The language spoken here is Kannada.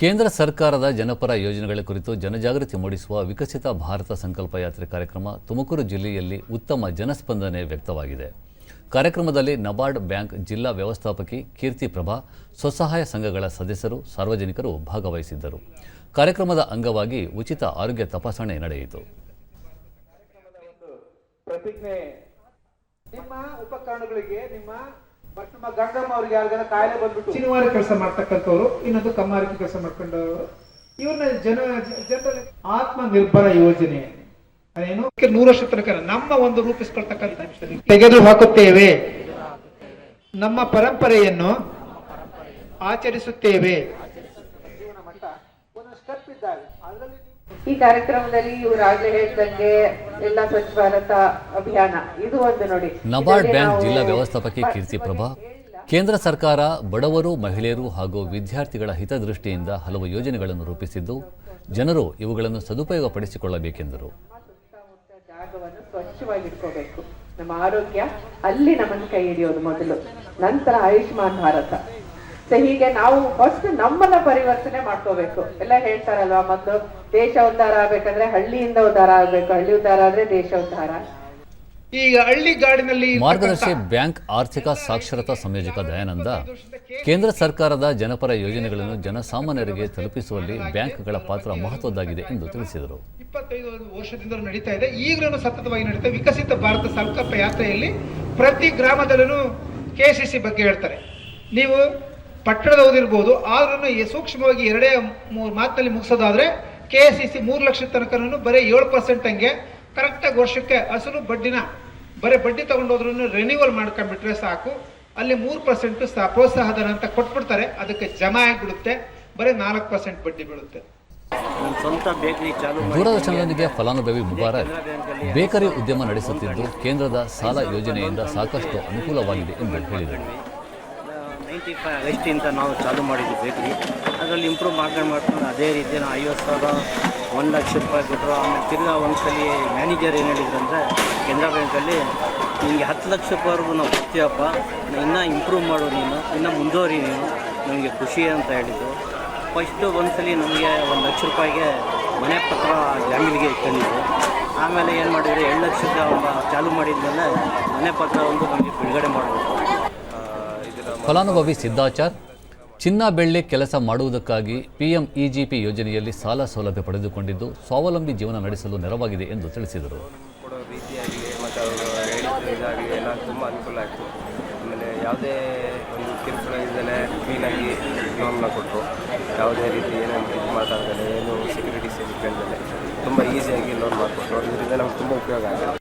ಕೇಂದ್ರ ಸರ್ಕಾರದ ಜನಪರ ಯೋಜನೆಗಳ ಕುರಿತು ಜನಜಾಗೃತಿ ಮೂಡಿಸುವ ವಿಕಸಿತ ಭಾರತ ಸಂಕಲ್ಪ ಯಾತ್ರೆ ಕಾರ್ಯಕ್ರಮ ತುಮಕೂರು ಜಿಲ್ಲೆಯಲ್ಲಿ ಉತ್ತಮ ಜನಸ್ಪಂದನೆ ವ್ಯಕ್ತವಾಗಿದೆ. ಕಾರ್ಯಕ್ರಮದಲ್ಲಿ ನಬಾರ್ಡ್ ಬ್ಯಾಂಕ್ ಜಿಲ್ಲಾ ವ್ಯವಸ್ಥಾಪಕಿ ಕೀರ್ತಿ ಪ್ರಭಾ, ಸ್ವಸಹಾಯ ಸಂಘಗಳ ಸದಸ್ಯರು, ಸಾರ್ವಜನಿಕರು ಭಾಗವಹಿಸಿದ್ದರು. ಕಾರ್ಯಕ್ರಮದ ಅಂಗವಾಗಿ ಉಚಿತ ಆರೋಗ್ಯ ತಪಾಸಣೆ ನಡೆಯಿತು. ನಿಮ್ಮ ಉಪಕರಣಗಳಿಗೆ ನಿಮ್ಮ ಬಟ್ ನಮ್ಮ ಗಂಗಮ್ಮ ಅವ್ರಿಗೆ ಯಾರಿಗಾರ ಕಾಯಿಲೆ ಬಂದ್ಬಿಟ್ಟು ಶನಿವಾರ ಕೆಲಸ ಮಾಡ್ತಕ್ಕಂಥವ್ರು ಇನ್ನೊಂದು ಕಮ್ಮಾರಿಕೆ ಕೆಲಸ ಮಾಡ್ಕೊಂಡವರು ಇವ್ರನ್ನ ಜನ ಜನರಲ್ಲಿ ಆತ್ಮ ನಿರ್ಭರ ಯೋಜನೆ. ಅದೇನು? ನೂರು ವರ್ಷ ತನಕ ನಮ್ಮ ಒಂದು ರೂಪಿಸ್ಕೊಳ್ತಕ್ಕಂಥ ತೆಗೆದು ಹಾಕುತ್ತೇವೆ. ನಮ್ಮ ಪರಂಪರೆಯನ್ನು ಆಚರಿಸುತ್ತೇವೆ. ಜೀವನ ಮಟ್ಟ ಒಂದೊಂದು ಸ್ಟೆಪ್ ಇದ್ದಾವೆ ಅದರಲ್ಲಿ ಈ ಕಾರ್ಯಕ್ರಮದಲ್ಲಿ ಇವರಾಗಲೇ ಹೇಳ್ದಂಗೆ ಎಲ್ಲ ಸ್ವಚ್ಛ ಭಾರತ ಅಭಿಯಾನ. ಇದು ಒಂದು ನೋಡಿ. ನಬಾರ್ಡ್ ಬ್ಯಾಂಕ್ ಜಿಲ್ಲಾ ವ್ಯವಸ್ಥಾಪಕಿ ಕೀರ್ತಿ ಪ್ರಭಾ ಕೇಂದ್ರ ಸರ್ಕಾರ ಬಡವರು ಮಹಿಳೆಯರು ಹಾಗೂ ವಿದ್ಯಾರ್ಥಿಗಳ ಹಿತದೃಷ್ಟಿಯಿಂದ ಹಲವು ಯೋಜನೆಗಳನ್ನು ರೂಪಿಸಿದ್ದು ಜನರು ಇವುಗಳನ್ನು ಸದುಪಯೋಗಪಡಿಸಿಕೊಳ್ಳಬೇಕೆಂದರು. ಪಡಿಸಿಕೊಳ್ಳಬೇಕೆಂದರು ಜಾಗವನ್ನು ಸ್ವಚ್ಛವಾಗಿ ನಮ್ಮ ಆರೋಗ್ಯ ಅಲ್ಲಿ ನಮ್ಮನ್ನು ಕೈ ಹಿಡಿಯೋದು ಮೊದಲು. ನಂತರ ಆಯುಷ್ಮಾನ್ ಭಾರತ. ಸೊ ಹೀಗೆ ನಾವು ಫಸ್ಟ್ ನಮ್ಮನ್ನ ಪರಿವರ್ತನೆ ಮಾಡ್ಕೋಬೇಕು. ಎಲ್ಲ ಹೇಳ್ತಾರಲ್ವಾ ಮೊದಲು? ದೇಶ ಉದ್ಧಾರ ಆಗ್ಬೇಕಂದ್ರೆ ಹಳ್ಳಿಯಿಂದ ಉದ್ಧಾರ ಆಗ್ಬೇಕು. ಹಳ್ಳಿ ಉದ್ಧಾರ ಆದ್ರೆ ದೇಶ ಉದ್ಧಾರ. ಈಗ ಹಳ್ಳಿ ಗಾಡಿನಲ್ಲಿ ಮಾರ್ಗದರ್ಶಿ ಬ್ಯಾಂಕ್ ಆರ್ಥಿಕ ಸಾಕ್ಷರತಾ ಸಂಯೋಜಕ ದಯಾನಂದ ಕೇಂದ್ರ ಸರ್ಕಾರದ ಜನಪರ ಯೋಜನೆಗಳನ್ನು ಜನಸಾಮಾನ್ಯರಿಗೆ ತಲುಪಿಸುವಲ್ಲಿ ಬ್ಯಾಂಕ್ಗಳ ಪಾತ್ರ ಮಹತ್ವದ್ದಾಗಿದೆ ಎಂದು ತಿಳಿಸಿದರು. ಇಪ್ಪತ್ತೈದು ವರ್ಷದಿಂದ ನಡೀತಾ ಇದೆ. ಈಗಲೂ ಸತತವಾಗಿ ನಡೀತಾ ವಿಕಸಿತ ಭಾರತ ಸಂಕಲ್ಪ ಯಾತ್ರೆಯಲ್ಲಿ ಪ್ರತಿ ಗ್ರಾಮದಲ್ಲೂ ಕೆ ಸಿ ಸಿ ಬಗ್ಗೆ ಹೇಳ್ತಾರೆ. ನೀವು ಪಟ್ಟಣದ ಓದಿರ್ಬೋದು ಆದ್ರೂ ಸೂಕ್ಷ್ಮವಾಗಿ ಎರಡೇ ಮೂರು ಮಾತಿನಲ್ಲಿ ಮುಗಿಸೋದಾದ್ರೆ ಕೆ ಎಸ್ ಸಿ ಸಿ ಮೂರು ಲಕ್ಷ ತನಕನೂ ಬರೀ ಏಳು ಪರ್ಸೆಂಟ್ ಹಂಗೆ ಕರೆಕ್ಟಾಗಿ ವರ್ಷಕ್ಕೆ ಅಸಲು ಬಡ್ಡಿನ ಬರೀ ಬಡ್ಡಿ ತಗೊಂಡೋದ್ರೂ ರೆನ್ಯೂವಲ್ ಮಾಡ್ಕೊಂಡ್ಬಿಟ್ರೆ ಸಾಕು. ಅಲ್ಲಿ ಮೂರು ಪರ್ಸೆಂಟ್ ಪ್ರೋತ್ಸಾಹಧನ ಅಂತ ಕೊಟ್ಬಿಡ್ತಾರೆ. ಅದಕ್ಕೆ ಜಮಾ ಆಗಿಬಿಡುತ್ತೆ. ಬರೀ ನಾಲ್ಕು ಪರ್ಸೆಂಟ್ ಬಡ್ಡಿ ಬೀಳುತ್ತೆ. ದೂರದರ್ಶನದೊಂದಿಗೆ ಫಲಾನುಭವಿ ಮುಬಾರಕ್. ಬೇಕರಿ ಉದ್ಯಮ ನಡೆಸುತ್ತಿದ್ದು ಕೇಂದ್ರದ ಸಾಲ ಯೋಜನೆಯಿಂದ ಸಾಕಷ್ಟು ಅನುಕೂಲವಾಗಿದೆ ಎಂದು ಹೇಳಿದರು. ನೈಂಟಿ ಫೈವ್ ಆಗಸ್ಟಿಂದ ನಾವು ಚಾಲು ಮಾಡಿದ್ವಿ ಬೇಕ್ರಿ. ಅದರಲ್ಲಿ ಇಂಪ್ರೂವ್ ಮಾಡ್ಕೊಂಡು ಮಾಡ್ಕೊಂಡು ಅದೇ ರೀತಿ ನಾವು ಐವತ್ತು ಸಾವಿರ, ಒಂದು ಲಕ್ಷ ರೂಪಾಯಿ ಕೊಟ್ಟರು ಆಮೇಲೆ ತಿರ್ಗಾ ಸಲ ಮ್ಯಾನೇಜರ್ ಏನು ಹೇಳಿದ್ರಂದ್ರೆ ಕೆನರಾ ಬ್ಯಾಂಕಲ್ಲಿ ನಿಮಗೆ ಹತ್ತು ಲಕ್ಷ ರೂಪಾಯಿವರೆಗೂ ನಾವು ಕೊಡ್ತೀವಪ್ಪ ಇನ್ನೂ ಇಂಪ್ರೂವ್ ಮಾಡು ನೀನು, ಇನ್ನೂ ಮುಂದುವರಿ ನೀನು ನಮಗೆ ಖುಷಿ ಅಂತ ಹೇಳಿದ್ದು ಫಸ್ಟು ಒಂದು ಸಲ ನಮಗೆ ಒಂದು ಲಕ್ಷ ರೂಪಾಯಿಗೆ ಮನೆ ಪತ್ರ ಜಾಮೀನಿಗೆ ತಂದಿದ್ದು ಆಮೇಲೆ ಏನು ಮಾಡಿದರೆ ಎರಡು ಲಕ್ಷದ ಒಂದು ಚಾಲು ಮಾಡಿದ್ಮೇಲೆ ಮನೆ ಪತ್ರ ಒಂದು ನಮಗೆ ಬಿಡುಗಡೆ ಮಾಡಬೇಕು. ಫಲಾನುಭವಿ ಸಿದ್ದಾಚಾರ್, ಚಿನ್ನ ಬೆಳ್ಳಿ ಕೆಲಸ ಮಾಡುವುದಕ್ಕಾಗಿ ಪಿಎಂ ಇಜಿಪಿ ಯೋಜನೆಯಲ್ಲಿ ಸಾಲ ಸೌಲಭ್ಯ ಪಡೆದುಕೊಂಡಿದ್ದು ಸ್ವಾವಲಂಬಿ ಜೀವನ ನಡೆಸಲು ನೆರವಾಗಿದೆ ಎಂದು ತಿಳಿಸಿದರು. ಯಾವುದೇ ಒಂದು ಕಿರುಕುಳ ಕ್ಲೀನಾಗಿ ಲೋನ್ನ ಕೊಟ್ಟರು ಯಾವುದೇ ರೀತಿ ಏನೇನು ಇದು ಮಾತಾಡ್ದಲೆ ಏನು ಸೆಕ್ಯೂರಿಟೀಸ್ ಕೇಳ್ದಲೆ ತುಂಬ ಈಸಿಯಾಗಿ ಲೋನ್ ಮಾಡಿಕೊಟ್ರು ಇದರಿಂದ ನಮ್ಗೆ ತುಂಬ ಉಪಯೋಗ ಆಗಿದೆ.